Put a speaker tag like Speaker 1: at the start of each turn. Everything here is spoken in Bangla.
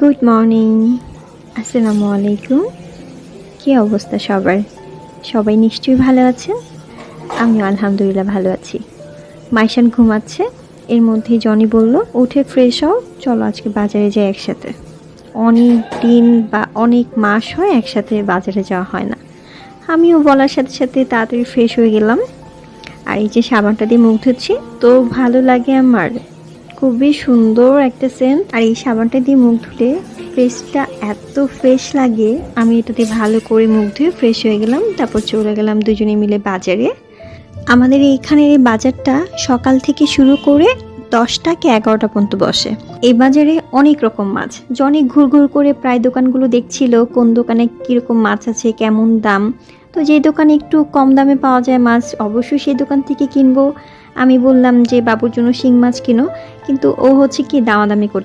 Speaker 1: গুড মর্নিং আসসালামু আলাইকুম কী অবস্থা সবার? সবাই নিশ্চয়ই ভালো আছেন আমিও আলহামদুলিল্লাহ ভালো আছি। মাইশান ঘুমাচ্ছে। এর মধ্যে জনি বলল, উঠে ফ্রেশ হও, চলো আজকে বাজারে যাই একসাথে। অনেক দিন বা অনেক মাস হয় একসাথে বাজারে যাওয়া হয় না। আমিও বলার সাথে সাথে তাড়াতাড়ি ফ্রেশ হয়ে গেলাম। আর এই যে সাবানটা দিয়ে মুখ ধুচ্ছি, তো ভালো লাগে আমার। খুবই সুন্দর একটা সেন্ট আর এই সাবানটা দিয়ে মুখ ধুলে ফ্রেশটা এত ফ্রেশ লাগে। আমি এটাতে ভালো করে মুখ ধুয়ে ফ্রেশ হয়ে গেলাম, তারপর চলে গেলাম দুজনে মিলে বাজারে। আমাদের এইখানের এই বাজারটা সকাল থেকে শুরু করে দশটা কি এগারোটা পর্যন্ত বসে। এই বাজারে অনেক রকম মাছ। জনে ঘুর ঘুর করে প্রায় দোকানগুলো দেখছিল, কোন দোকানে কীরকম মাছ আছে, কেমন দাম। তো যে দোকানে একটু কম দামে পাওয়া যায় মাছ, অবশ্যই সেই দোকান থেকে কিনবো। আমি বললাম যে বাবুর জন্য শিং মাছ কিনো। কিন্তু ও হচ্ছে কি দামাদামি করতে